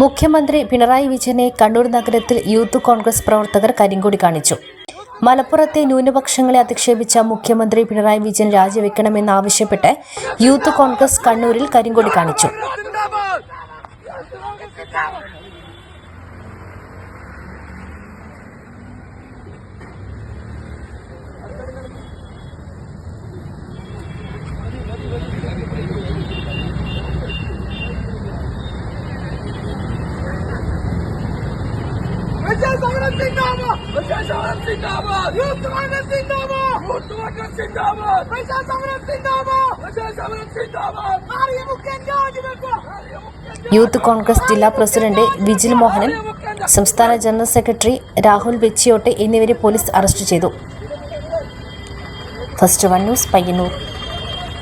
മുഖ്യമന്ത്രി പിണറായി വിജയനെ കണ്ണൂർ നഗരത്തിൽ യൂത്ത് കോൺഗ്രസ് പ്രവർത്തകർ കരിങ്കൊടി കാണിച്ചു. മലപ്പുറത്തെ ന്യൂനപക്ഷങ്ങളെ അധിക്ഷേപിച്ച മുഖ്യമന്ത്രി പിണറായി വിജയൻ രാജിവെക്കണമെന്നാവശ്യപ്പെട്ട് യൂത്ത് കോൺഗ്രസ് കണ്ണൂരിൽ കരിങ്കൊടി കാണിച്ചു. യൂത്ത് കോൺഗ്രസ് ജില്ലാ പ്രസിഡന്റ് വിജിൽ മോഹനൻ സംസ്ഥാന ജനറൽ സെക്രട്ടറി രാഹുൽ വെച്ചിയോട്ട് എന്നിവരെ പോലീസ് അറസ്റ്റ് ചെയ്തു. First one news Payyanur.